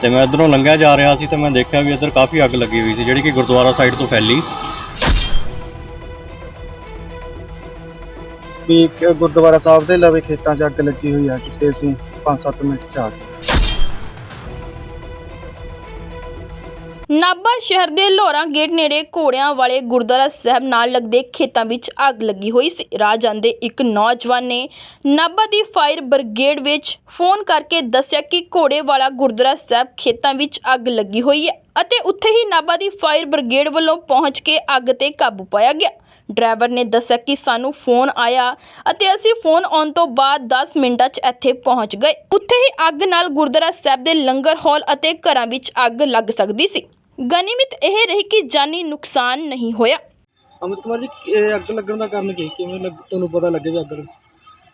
ਤੇ ਮੈਂ ਇਧਰੋਂ ਲੰਘਿਆ ਜਾ ਰਿਹਾ ਸੀ ਤੇ ਮੈਂ ਦੇਖਿਆ ਵੀ ਇੱਧਰ ਕਾਫੀ ਅੱਗ ਲੱਗੀ ਹੋਈ ਸੀ, ਜਿਹੜੀ ਕਿ ਗੁਰਦੁਆਰਾ ਸਾਈਡ ਤੋਂ ਫੈਲੀ। ਵੀ ਇੱਕ ਗੁਰਦੁਆਰਾ ਸਾਹਿਬ ਦੇ ਲਵੇ ਖੇਤਾਂ 'ਚ ਅੱਗ ਲੱਗੀ ਹੋਈ ਆ, ਕਿਤੇ ਅਸੀਂ 5-7 ਮਿੰਟ 'ਚ ਆ ਗਏ। ਨਾਭਾ ਸ਼ਹਿਰ ਦੇ ਲੋਰਾ ਗੇਟ ਨੇੜੇ ਘੋੜਿਆਂ ਵਾਲੇ ਗੁਰਦੁਆਰਾ ਸਾਹਿਬ ਨਾਲ ਲੱਗਦੇ ਖੇਤਾਂ ਵਿੱਚ ਅੱਗ ਲੱਗੀ ਹੋਈ ਸੀ। ਰਾਹ ਜਾਂਦੇ ਇੱਕ ਨੌਜਵਾਨ ਨੇ ਨਾਭਾ ਦੀ ਫਾਇਰ ਬ੍ਰਿਗੇਡ ਵਿੱਚ ਫੋਨ ਕਰਕੇ ਦੱਸਿਆ ਕਿ ਘੋੜੇ ਵਾਲਾ ਗੁਰਦੁਆਰਾ ਸਾਹਿਬ ਖੇਤਾਂ ਵਿੱਚ ਅੱਗ ਲੱਗੀ ਹੋਈ ਹੈ ਅਤੇ ਉੱਥੇ ਹੀ ਨਾਭਾ ਦੀ ਫਾਇਰ ਬ੍ਰਿਗੇਡ ਵੱਲੋਂ ਪਹੁੰਚ ਕੇ ਅੱਗ ਤੇ ਕਾਬੂ ਪਾਇਆ ਗਿਆ। ਡਰਾਈਵਰ ਨੇ ਦੱਸਿਆ ਕਿ ਸਾਨੂੰ ਫੋਨ ਆਇਆ ਅਤੇ ਅਸੀਂ ਫੋਨ ਆਉਣ ਤੋਂ ਬਾਅਦ 10 ਮਿੰਟਾਂ 'ਚ ਇੱਥੇ ਪਹੁੰਚ ਗਏ। ਉੱਥੇ ਹੀ ਅੱਗ ਨਾਲ ਗੁਰਦੁਆਰਾ ਸਾਹਿਬ ਦੇ ਲੰਗਰ ਹਾਲ ਅਤੇ ਘਰਾਂ ਵਿੱਚ ਅੱਗ ਲੱਗ ਸਕਦੀ ਸੀ। ਗਨੀਮਤ ਇਹ ਰਹੀ ਕਿ ਜਾਨੀ ਨੁਕਸਾਨ ਨਹੀਂ ਹੋਇਆ। ਅਮਿਤ ਕੁਮਾਰ ਜੀ ਇਹ ਅੱਗ ਲੱਗਣ ਦਾ ਕਾਰਨ ਕੀ? ਕਿਵੇਂ ਲੱਗ ਤੁਹਾਨੂੰ ਪਤਾ ਲੱਗੇ ਵੀ ਅੱਗ ਲੱਗੀ?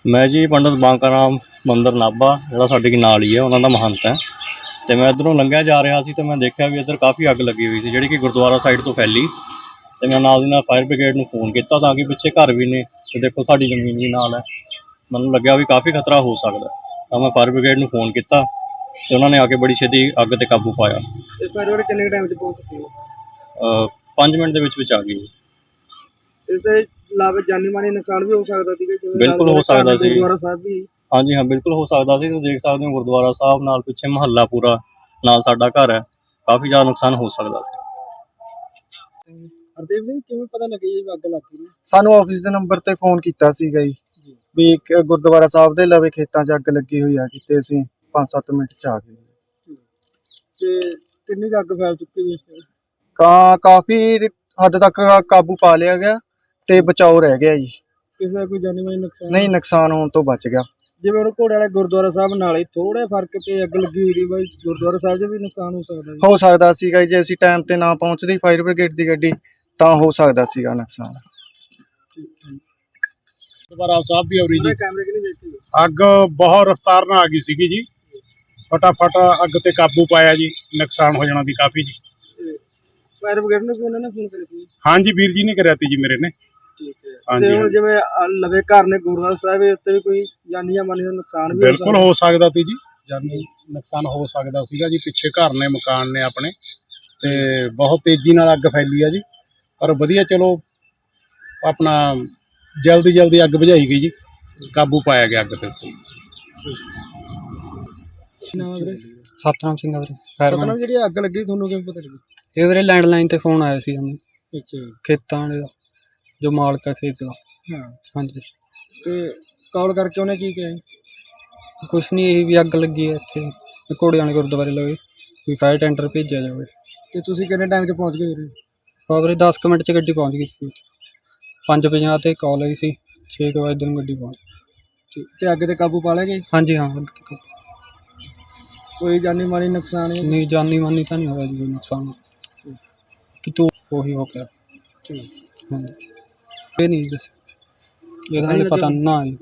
ਮੈਂ ਜੀ ਪੰਡਤ ਬਾਂਕਾ ਰਾਮ ਮੰਦਿਰ ਨਾਭਾ ਜਿਹੜਾ ਸਾਡੇ ਕੀ ਨਾਲ ਹੀ ਹੈ ਉਹਨਾਂ ਦਾ ਮਹੰਤ ਹੈ। ਤੇ ਮੈਂ ਇਧਰੋਂ ਲੰਘਿਆ ਜਾ ਰਿਹਾ ਸੀ ਤੇ ਮੈਂ ਦੇਖਿਆ ਵੀ ਇੱਧਰ ਕਾਫੀ ਅੱਗ ਲੱਗੀ ਹੋਈ ਸੀ ਜਿਹੜੀ ਕਿ ਗੁਰਦੁਆਰਾ ਸਾਈਡ ਤੋਂ ਫੈਲੀ। ਤੇ ਮੈਂ ਨਾਲ ਦੀ ਨਾਲ ਫਾਇਰ ਬ੍ਰਿਗੇਡ ਨੂੰ ਫੋਨ ਕੀਤਾ ਤਾਂ ਕਿ ਪਿੱਛੇ ਘਰ ਵੀ ਨੇ ਤੇ ਦੇਖੋ ਸਾਡੀ ਜ਼ਮੀਨ ਵੀ ਨਾਲ ਹੈ। ਮੈਨੂੰ ਲੱਗਿਆ ਵੀ ਕਾਫੀ ਖਤਰਾ ਹੋ ਸਕਦਾ ਹੈ। ਤਾਂ ਮੈਂ ਫਾਇਰ ਬ੍ਰਿਗੇਡ ਨੂੰ ਫੋਨ ਕੀਤਾ। ਤੇ ਉਹਨਾਂ ਨੇ ਆ ਕੇ ਬੜੀ ਛੇਤੀ ਅੱਗ ਤੇ ਕਾਬੂ ਪਾਇਆ। ਇਹ ਫਾਇਰ ਬ੍ਰਿਗੇਡ ਕਿੰਨੇ ਟਾਈਮ 'ਚ ਪਹੁੰਚ ਚੁੱਕੀ ਹੈ 5 ਮਿੰਟ ਦੇ ਵਿੱਚ ਵਿੱਚ ਆ ਗਈ। ਇਸ ਦੇ ਇਲਾਵਾ ਜਾਨੀ ਮਾਨੀ ਨੁਕਸਾਨ ਵੀ ਹੋ ਸਕਦਾ ਸੀ ਜਿਵੇਂ ਬਿਲਕੁਲ ਹੋ ਸਕਦਾ ਸੀ। ਗੁਰਦੁਆਰਾ ਸਾਹਿਬ ਵੀ। ਹਾਂਜੀ ਹਾਂ ਬਿਲਕੁਲ ਹੋ ਸਕਦਾ ਸੀ। ਤੁਸੀਂ ਦੇਖ ਸਕਦੇ ਹੋ ਗੁਰਦੁਆਰਾ ਸਾਹਿਬ ਨਾਲ ਪਿੱਛੇ ਮਹੱਲਾ ਪੂਰਾ ਨਾਲ ਸਾਡਾ ਘਰ ਹੈ। ਕਾਫੀ ਜ਼ਿਆਦਾ ਨੁਕਸਾਨ ਹੋ ਸਕਦਾ ਸੀ। ਹਰਦੇਵ ਜੀ ਕਿਵੇਂ ਪਤਾ ਲੱਗਿਆ ਜੀ ਵੀ ਅੱਗ ਲੱਗ ਗਈ? ਸਾਨੂੰ ਆਫਿਸ ਦੇ ਨੰਬਰ ਤੇ ਫੋਨ ਕੀਤਾ ਸੀਗਾ ਜੀ। ਵੀ ਇੱਕ ਗੁਰਦੁਆਰਾ ਸਾਹਿਬ ਦੇ ਲਵੇ ਖੇਤਾਂ 'ਚ ਅੱਗ ਲੱਗੀ ਹੋਈ ਆ ਕਿਤੇ ਅਸੀਂ। 5-7 ਮਿੰਟ 'ਚ ਆ ਗਏ। ਤੇ ਕਿੰਨੀ ਕੁ ਅੱਗ ਫੈਲ ਚੁੱਕੀ ਹੈ ਇਸ ਵੇਲੇ? ਕਾ ਕਾਫੀ ਹੱਦ ਤੱਕ ਕਾਬੂ ਪਾ ਲਿਆ ਗਿਆ ਤੇ ਬਚਾਓ ਰਹਿ ਗਿਆ ਜੀ। ਕਿਸੇ ਦਾ ਕੋਈ ਜਾਨੀ ਮਾਨੀ ਨੁਕਸਾਨ? ਨਹੀਂ ਨੁਕਸਾਨ ਹੋਣ ਤੋਂ ਬਚ ਗਿਆ। ਜਿਵੇਂ ਉਹ ਘੋੜੇ ਵਾਲੇ ਗੁਰਦੁਆਰਾ ਸਾਹਿਬ ਨਾਲ ਹੀ ਥੋੜਾ ਫ਼ਰਕ ਤੇ ਅੱਗ ਲੱਗੀ ਹੋਈ ਦੀ ਬਾਈ ਗੁਰਦੁਆਰਾ ਸਾਹਿਬ 'ਚ ਵੀ ਨੁਕਸਾਨ ਹੋ ਸਕਦਾ ਜੀ ਹੋ ਸਕਦਾ ਸੀਗਾ ਜੀ, ਜੇ ਅਸੀਂ ਟਾਈਮ ਤੇ ਨਾ ਪਹੁੰਚਦੀ ਫਾਇਰ ਬ੍ਰਿਗੇਡ ਦੀ ਗੱਡੀ ਤਾਂ ਹੋ ਸਕਦਾ ਸੀਗਾ ਨੁਕਸਾਨ। ਗੁਰਦੁਆਰਾ ਸਾਹਿਬ ਵੀ ਹੋ ਰਹੀ ਜੀ। ਕੈਮਰੇ ਕਿ ਨਹੀਂ ਦੇਖੇ? ਅੱਗ ਬਹੁਤ ਰਫ਼ਤਾਰ ਨਾਲ ਆ ਗਈ ਸੀਗੀ ਜੀ। ਫਟਾਫਟ ਅੱਗ ਤੇ ਕਾਬੂ ਪਾਇਆ ਜੀ ਨੁਕਸਾਨ ਹੋ ਜਾਣਾ ਦੀ ਕਾਫੀ ਜੀ। ਫਾਇਰ ਬ੍ਰਿਗੇਡ ਨੂੰ ਵੀ ਉਹਨਾਂ ਨੇ ਫੋਨ ਕਰਿਆ ਸੀ? ਹਾਂਜੀ ਵੀਰ ਜੀ ਨੇ ਕਰਿਆ ਤੀ ਜੀ ਮੇਰੇ ਨੇ। ਠੀਕ ਹੈ। ਤੇ ਹੁਣ। ਜਿਵੇਂ ਲਵੇ ਘਰ ਨੇ ਗੁਰਦੁਆਰਾ ਸਾਹਿਬ ਉੱਤੇ ਵੀ ਕੋਈ ਜਾਨੀ ਜਾਂ ਮਾਨੀ ਦਾ ਨੁਕਸਾਨ ਵੀ ਹੋ ਬਿਲਕੁਲ ਸਕਦਾ? ਹੋ ਸਕਦਾ ਤੀ ਜੀ। ਜਾਨੀ ਨੁਕਸਾਨ ਹੋ ਸਕਦਾ ਸੀਗਾ ਜੀ। ਪਿੱਛੇ ਘਰ ਨੇ ਮਕਾਨ ਨੇ ਆਪਣੇ। ਤੇ ਬਹੁਤ ਤੇਜ਼ੀ ਨਾਲ ਅੱਗ ਫੈਲੀ ਆ ਜੀ। ਪਰ ਵਧੀਆ ਚਲੋ ਆਪਣਾ ਜਲਦੀ ਜਲਦੀ ਅੱਗ ਬੁਝਾਈ ਗਈ ਜੀ। ਕਾਬੂ ਪਾਇਆ ਗਿਆ ਅੱਗ ਤੇ ਉੱਤੇ। ਨਾ ਵੀਰੇ? ਸਤਨਾਮ ਸਿੰਘ ਆ ਵੀਰੇ ਸਤਨਾਮ ਫਾਇਰਮੈਨ ਜਿਹੜੀ ਅੱਗ ਲੱਗੀ ਤੁਹਾਨੂੰ ਕਿਵੇਂ ਪਤਾ ਲੱਗੀ ਇਹ ਵੀਰੇ ਲੈਂਡਲਾਈਨ ਤੇ ਫੋਨ ਆਇਆ ਸੀ ਸਾਨੂੰ। ਅੱਛਾ। ਖੇਤਾਂ ਵਾਲੇ ਦਾ ਜੋ ਮਾਲਕ ਹੈ ਖੇਤ ਦਾ। ਹਾਂ। ਹਾਂਜੀ। ਤੇ ਕਾਲ ਕਰਕੇ ਉਹਨੇ ਕੀ ਕਿਹਾ? ਕੁਛ ਨਹੀਂ ਇਹ ਵੀ ਅੱਗ ਲੱਗੀ ਹੈ ਇੱਥੇ। ਵੀ ਘੋੜੇ ਵਾਲੇ ਗੁਰਦੁਆਰੇ ਲਵੇ ਵੀ ਫਾਇਰ ਟੈਂਡਰ ਭੇਜਿਆ ਜਾਵੇ। ਤੇ ਤੁਸੀਂ ਕਿੰਨੇ ਟਾਈਮ 'ਚ ਪਹੁੰਚ ਗਏ ਵੀਰੇ? ਬਾ ਵੀਰੇ 10 ਕੁ ਮਿੰਟ 'ਚ ਗੱਡੀ ਪਹੁੰਚ ਗਈ ਸੀ। 5:50 ਤੇ ਕਾਲ ਆਈ ਸੀ 6 ਵਜੇ ਗੱਡੀ ਪਹੁੰਚ। ਤੇ- ਤੇ ਅੱਗ ਤੇ ਕਾਬੂ ਪਾ ਲਿਆ ਗਏ? ਹਾਂਜੀ ਹਾਂ ਅੱਗ ਤੇ ਕਾਬੂ। ਕੋਈ ਜਾਨੀ ਮਾਨੀ ਨੁਕਸਾਨ ਨਹੀਂ ਨਹੀਂ ਜਾਨੀ ਮਾਨੀ ਤਾਂ ਨਹੀਂ ਹੋਇਆ ਜੀ ਕੋਈ ਨੁਕਸਾਨ। ਕਿ ਤੂੰ ਉਹੀ ਹੋ ਗਿਆ। ਹਾਂਜੀ। ਇਹ ਨਹੀਂ ਦੱਸ ਇਹਦਾ ਹਾਲੇ ਪਤਾ ਨਾ ਜੀ